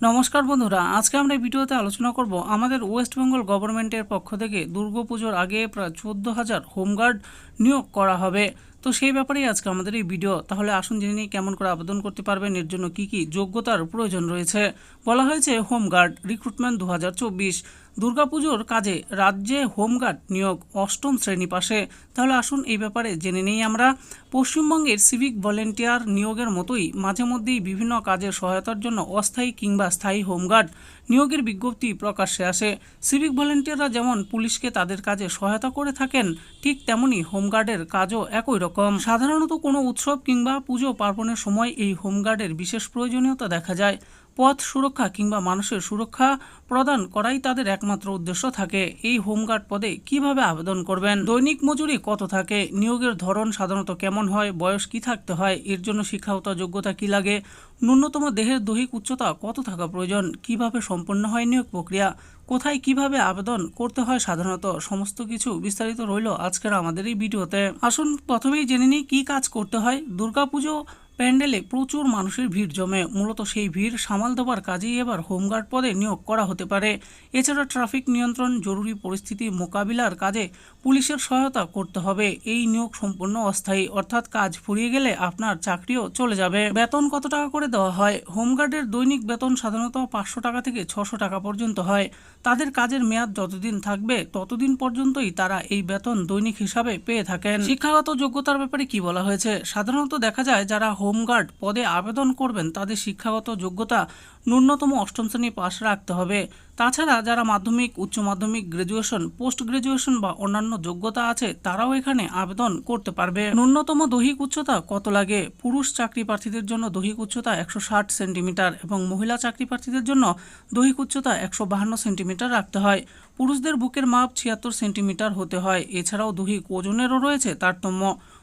নমস্কার বন্ধুরা, আজকে আমরা এই ভিডিওতে আলোচনা করব আমাদের ওয়েস্ট বেঙ্গল গভর্নমেন্টের পক্ষ থেকে দুর্গাপুজোর আগে প্রায় চোদ্দ হাজার হোমগার্ড নিয়োগ করা হবে। তো সেই ব্যাপারেই আজকে আমাদের এই ভিডিও। তাহলে আসুন জেনে নিই কেমন করে আবেদন করতে পারবেন, এর জন্য কি কি যোগ্যতার প্রয়োজন রয়েছে। বলা হয়েছে, হোমগার্ড রিক্রুটমেন্ট দু হাজার চব্বিশ, দুর্গাপুজোর কাজে রাজ্যে হোমগার্ড নিয়োগ অষ্টম শ্রেণি পাশে। তাহলে আসুন এই ব্যাপারে জেনে নেই আমরা। পশ্চিমবঙ্গের সিভিক ভলেন্টিয়ার নিয়োগের মতোই মাঝে মধ্যেই বিভিন্ন কাজের সহায়তার জন্য অস্থায়ী কিংবা স্থায়ী হোমগার্ড নিয়োগের বিজ্ঞপ্তি প্রকাশ্যে আসে। সিভিক ভলেন্টিয়াররা যেমন পুলিশকে তাদের কাজে সহায়তা করে থাকেন, ঠিক তেমনি হোমগার্ডের কাজও একই রকম। সাধারণত কোনো উৎসব কিংবা পুজো পার্বণের সময় এই হোমগার্ডের বিশেষ প্রয়োজনীয়তা দেখা যায়। পথ সুরক্ষা কিংবা মানুষের সুরক্ষা প্রদান করাই তাদের একমাত্র উদ্দেশ্য থাকে। এই হোমগার্ড পদে কীভাবে আবেদন করবেন? দৈনিক মজুরি কত থাকে? নিয়োগের ধরন সাধারণত কেমন হয়? বয়স কি থাকতে হয়? এর জন্য শিক্ষাগত যোগ্যতা কি লাগে? ন্যূনতম দেহের দৈহিক উচ্চতা কত থাকা প্রয়োজন? কীভাবে সম্পন্ন হয় নিয়োগ প্রক্রিয়া? কোথায় কীভাবে আবেদন করতে হয় সাধারণত? সমস্ত কিছু বিস্তারিত রইল আজকের আমাদের এই ভিডিওতে। আসুন প্রথমেই জেনে নিই কী কাজ করতে হয়। দুর্গাপুজো প্যান্ডেলে প্রচুর মানুষের ভিড় জমে। মূলত সেই ভিড় সামাল দেওয়ার কাজেই এবার হোমগার্ড পদে নিয়োগ করা হতে পারে। এছাড়া ট্রাফিক নিয়ন্ত্রণ, জরুরি পরিস্থিতি মোকাবিলার কাজে পুলিশের সহায়তা করতে হবে। এই নিয়োগ সম্পূর্ণ অস্থায়ী, অর্থাৎ কাজ ফুরিয়ে গেলে আপনার চাকরিও চলে যাবে। বেতন কত টাকা করে দেওয়া হয়? হোমগার্ডের দৈনিক বেতন সাধারণত পাঁচশো টাকা থেকে ছশো টাকা পর্যন্ত হয়। তাদের কাজের মেয়াদ যতদিন থাকবে, ততদিন পর্যন্তই তারা এই বেতন দৈনিক হিসাবে পেয়ে থাকেন। শিক্ষাগত যোগ্যতার ব্যাপারে কি বলা হয়েছে? সাধারণত দেখা যায় যারা হোমগার্ড পদে আবেদন করবেন, তাদের শিক্ষাগত যোগ্যতা ন্যূনতম অষ্টম শ্রেণি পাশ রাখতে হবে। তাছাড়া যারা মাধ্যমিক, উচ্চ মাধ্যমিক গ্রাজুয়েশন পোস্ট গ্রাজুয়েশন বা অন্যান্য যোগ্যতা আছে, তারাও এখানে আবেদন করতে পারবে। ন্যূনতম দৈহিক উচ্চতা কত লাগে? পুরুষ চাকরি প্রার্থীদের জন্য দৈহিক উচ্চতা একশো ষাট সেন্টিমিটার এবং মহিলা চাকরি প্রার্থীদের জন্য দৈহিক উচ্চতা একশো বাহান্ন সেন্টিমিটার রাখতে হয়। পুরুষদের বুকের মাপ ছিয়াত্তর সেন্টিমিটার হতে হয়। এছাড়াও দৈহিক ওজনেরও রয়েছে তারতম্য।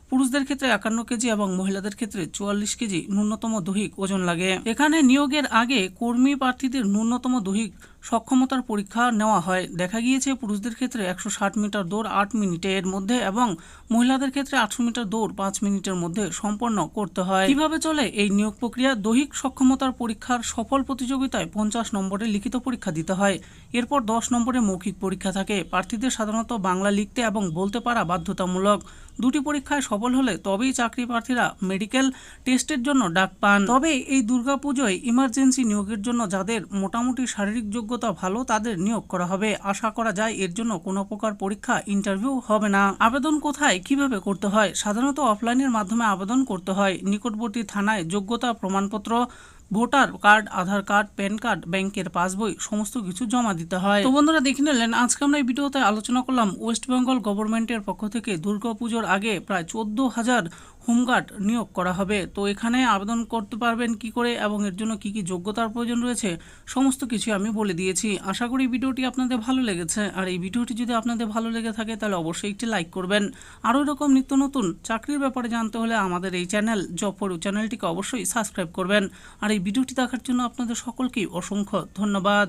পুরুষদের ক্ষেত্রে একান্ন কেজি এবং মহিলাদের ক্ষেত্রে চুয়াল্লিশ কেজি ন্যূনতম দৈহিক ওজন লাগে। এখানে নিয়োগের আগে কর্মী প্রার্থীদের ন্যূনতম দৈহিক সক্ষমতার পরীক্ষা নেওয়া হয়। দেখা গিয়েছে, পুরুষদের ক্ষেত্রে একশো ষাট মিটার দৌড় আট মিনিটের মধ্যে এবং মহিলাদের ক্ষেত্রে আটশো মিটার দৌড় পাঁচ মিনিটের মধ্যে সম্পন্ন করতে হয়। কীভাবে চলে? এই নিয়োগ প্রক্রিয়া দৈহিক সক্ষমতার পরীক্ষার সফল প্রতিযোগিতায় পঞ্চাশ নম্বরে লিখিত পরীক্ষা দিতে হয়। এরপর দশ নম্বরে মৌখিক পরীক্ষা থাকে। প্রার্থীদের সাধারণত বাংলা লিখতে এবং বলতে পারা বাধ্যতামূলক। দুটি পরীক্ষায় সফল হলে তবেই চাকরি প্রার্থীরা মেডিকেল টেস্টের জন্য ডাক পান। তবে এই দুর্গাপুজোয় ইমার্জেন্সি নিয়োগের জন্য যাদের মোটামুটি শারীরিক যোগ্যতা ভালো তাদের নিয়োগ করা হবে। আশা করা যায় এর জন্য কোনো প্রকার পরীক্ষা, ইন্টারভিউ হবে না। আবেদন কোথায়, কীভাবে করতে হয়? সাধারণত অফলাইনের মাধ্যমে আবেদন করতে হয়। নিকটবর্তী থানায় যোগ্যতা প্রমাণপত্র voter card, Aadhaar card, PAN card, ব্যাংকের পাসবই, সমস্ত কিছু জমা দিতে হয়। তো বন্ধুরা দেখে নিলেন, আজকে আমরা এই ভিডিওতে আলোচনা করলাম ওয়েস্ট বেঙ্গল গভর্নমেন্টের পক্ষ থেকে দুর্গাপুজোর আগে প্রায় চোদ্দ হাজার হোমগার্ড নিয়োগ করা হবে। তো এখানে আবেদন করতে পারবেন কি করে এবং এর জন্য কি কি যোগ্যতার প্রয়োজন রয়েছে, সমস্ত কিছু আমি বলে দিয়েছি। আশা করি ভিডিওটি আপনাদের ভালো লেগেছে। আর এই ভিডিওটি যদি আপনাদের ভালো লেগে থাকে, তাহলে অবশ্যই একটি লাইক করবেন। আরও এরকম নিত্য নতুন চাকরির ব্যাপারে জানতে হলে আমাদের এই চ্যানেল জব চ্যানেলটিকে অবশ্যই সাবস্ক্রাইব করবেন। আর এই ভিডিওটি দেখার জন্য আপনাদের সকলকেই অসংখ্য ধন্যবাদ।